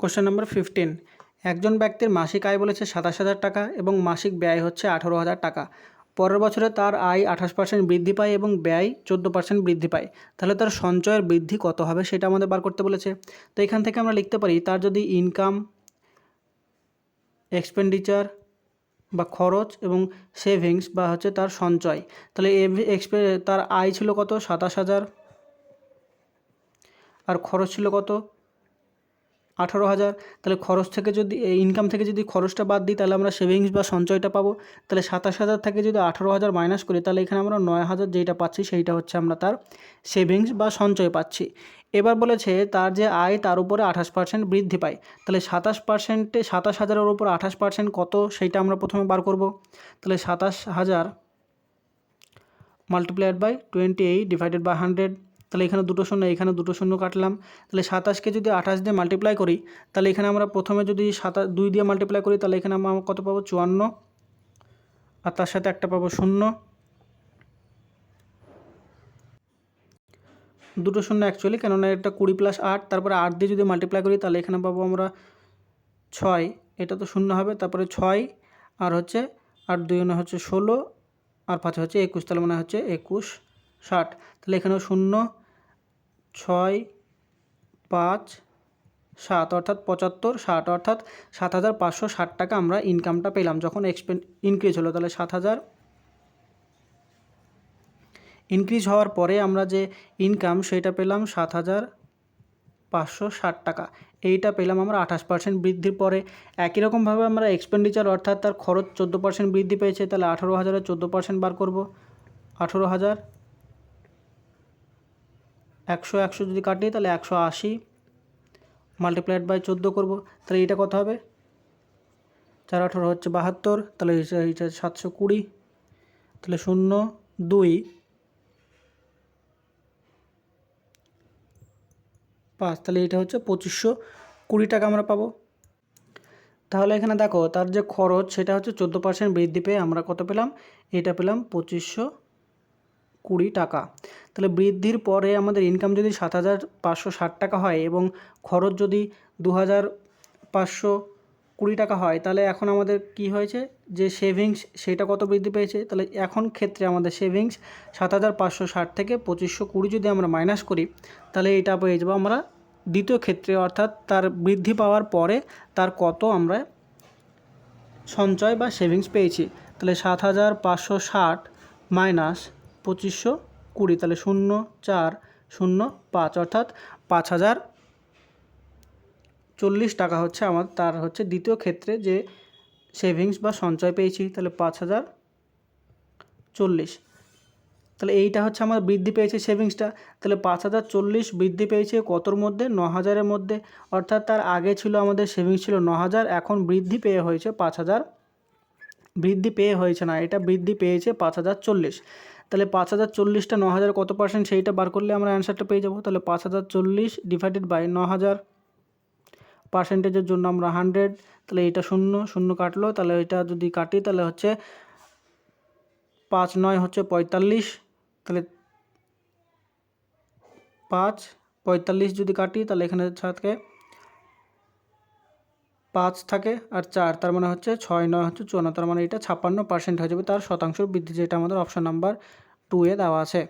Question number fifteen একজন ব্যক্তির মাসিক আয় বলেছে সাতাশ হাজার টাকা এবং মাসিক ব্যয় হচ্ছে আঠারো হাজার টাকা। পরের বছরে তার আয় আঠাশ পার্সেন্ট বৃদ্ধি পায় এবং ব্যয় চোদ্দ পার্সেন্ট বৃদ্ধি পায়। তাহলে তার সঞ্চয়ের বৃদ্ধি কত হবে সেটা আমাদের বার করতে বলেছে। তো এখান থেকে আমরা লিখতে পারি, তার যদি ইনকাম এক্সপেন্ডিচার বা খরচ এবং সেভিংস বা হচ্ছে তার সঞ্চয়, তাহলে এক্সপে তার আয় ছিল কত? সাতাশ হাজার। আর খরচ ছিল কত? আঠারো হাজার, তাহলে খরচ থেকে যদি ইনকাম থেকে যদি খরচটা বাদ দিই, তাহলে আমরা সেভিংস বা সঞ্চয়টা পাবো। তাহলে সাতাশ হাজার থেকে যদি আঠারো হাজার মাইনাস করি, তাহলে এখানে আমরা নয় হাজার যেটা পাচ্ছি, সেইটা হচ্ছে আমরা তার সেভিংস বা সঞ্চয় পাচ্ছি। এবার বলেছে তার যে আয়, তার উপরে আঠাশ পার্সেন্ট বৃদ্ধি পায়। তাহলে সাতাশ পার্সেন্টে সাতাশ হাজারের উপর আঠাশ পার্সেন্ট কত, সেইটা আমরা প্রথমে বার করব। তাহলে সাতাশ হাজার multiplied by twenty eight divided by hundred তাহলে এখানে দুটো শূন্য, এখানে দুটো শূন্য কাটলাম। তাহলে সাতাশকে যদি আঠাশ দিয়ে মাল্টিপ্লাই করি, তাহলে এখানে আমরা প্রথমে যদি সাতা, দুই দিয়ে মাল্টিপ্লাই করি, তাহলে এখানে আমরা কত পাবো? চুয়ান্ন। আর তার সাথে একটা পাবো শূন্য। দুটো শূন্য অ্যাকচুয়ালি কেননা এটা কুড়ি প্লাস আট, তারপরে আট দিয়ে যদি মাল্টিপ্লাই করি, তাহলে এখানে পাবো আমরা ছয়। এটা তো শূন্য হবে, তারপরে ছয়, আর হচ্ছে আট দুই হচ্ছে ষোলো, আর পাঁচে হচ্ছে একুশ, তাহলে মানে হচ্ছে একুশ। ষাট। তাহলে এখানেও শূন্য, ছয়, পাঁচ, সাত, অর্থাৎ পঁচাত্তর, ষাট, অর্থাৎ সাত হাজার পাঁচশো ষাট টাকা আমরা ইনকামটা পেলাম যখন এক্সপেন ইনক্রিজ হলো। তাহলে সাত হাজার ইনক্রিজ হওয়ার পরে আমরা যে ইনকাম সেটা পেলাম সাত হাজার পাঁচশো ষাট টাকা। এইটা পেলাম আমরা আঠাশ পার্সেন্ট বৃদ্ধির পরে। একই রকমভাবে আমরা এক্সপেন্ডিচার অর্থাৎ তার খরচ চোদ্দ পার্সেন্ট বৃদ্ধি পেয়েছে, তাহলে আঠারো হাজারের চোদ্দ পার্সেন্ট বার করব। আঠেরো হাজার একশো একশো যদি কাটি তাহলে একশো আশি মাল্টিপ্লাইড বাই চোদ্দ করব। তাহলে এইটা কত হবে? চার আঠারো হচ্ছে বাহাত্তর, তাহলে সাতশো কুড়ি, তাহলে শূন্য দুই পাঁচ, তাহলে এটা হচ্ছে পঁচিশশো কুড়ি টাকা আমরা পাবো। তাহলে এখানে দেখো, তার যে খরচ সেটা হচ্ছে চোদ্দ পার্সেন্ট বৃদ্ধি পেয়ে আমরা কত পেলাম? এটা পেলাম পঁচিশশো কুড়ি টাকা। তাহলে বৃদ্ধির পরে আমাদের ইনকাম যদি সাত হাজার পাঁচশো ষাট টাকা হয় এবং খরচ যদি দু হাজার পাঁচশো কুড়ি টাকা হয়, তাহলে এখন আমাদের কি হয়েছে? যে সেভিংস সেটা কত বৃদ্ধি পেয়েছে? তাহলে এখন ক্ষেত্রে আমাদের সেভিংস সাত হাজার পাঁচশো ষাট থেকে পঁচিশশো কুড়ি যদি আমরা মাইনাস করি, তাহলে এটা পেয়ে যাব আমরা দ্বিতীয় ক্ষেত্রে। অর্থাৎ তার বৃদ্ধি পাওয়ার পরে তার কত আমরা সঞ্চয় বা সেভিংস পেয়েছি। তাহলে সাত হাজার পাঁচশো ষাট মাইনাস পঁচিশশো কুড়ি, তাহলে শূন্য চার, শূন্য পাঁচ, অর্থাৎ পাঁচ হাজার চল্লিশ টাকা হচ্ছে আমার, তার হচ্ছে দ্বিতীয় ক্ষেত্রে যে সেভিংস বা সঞ্চয় পেয়েছি, তাহলে পাঁচ হাজার চল্লিশ। তাহলে এইটা হচ্ছে আমার বৃদ্ধি পেয়েছে সেভিংসটা তাহলে পাঁচ হাজার চল্লিশ বৃদ্ধি পেয়েছে কতর মধ্যে? ন হাজারের মধ্যে। অর্থাৎ তার আগে ছিল আমাদের সেভিংস ছিল ন হাজার, এখন বৃদ্ধি পেয়ে হয়েছে পাঁচ হাজার। বৃদ্ধি পেয়ে হয়েছে না, এটা বৃদ্ধি পেয়েছে পাঁচ হাজার চল্লিশ। তাহলে পাঁচ হাজার চল্লিশটা ন হাজার কত পার্সেন্ট সেইটা বার করলে আমরা অ্যান্সারটা পেয়ে যাব। তাহলে পাঁচ হাজার চল্লিশ ডিভাইডেড বাই ন হাজার পার্সেন্টেজের জন্য আমরা হান্ড্রেড তাহলে এটা শূন্য শূন্য কাটলো, তাহলে এটা যদি কাটি, তাহলে হচ্ছে পাঁচ নয় হচ্ছে পঁয়তাল্লিশ, তাহলে পাঁচ, পঁয়তাল্লিশ যদি কাটি, তাহলে এখানে থাকে পাঁচ থাকে আর চার, তার মানে হচ্ছে ছয়, নয় হচ্ছে চুয়ান্ন, তার মানে এটা ছাপ্পান্ন পার্সেন্ট হয়ে যাবে, তার শতাংশ বৃদ্ধি, যেটা আমাদের অপশন নাম্বার টু এ দেওয়া আছে।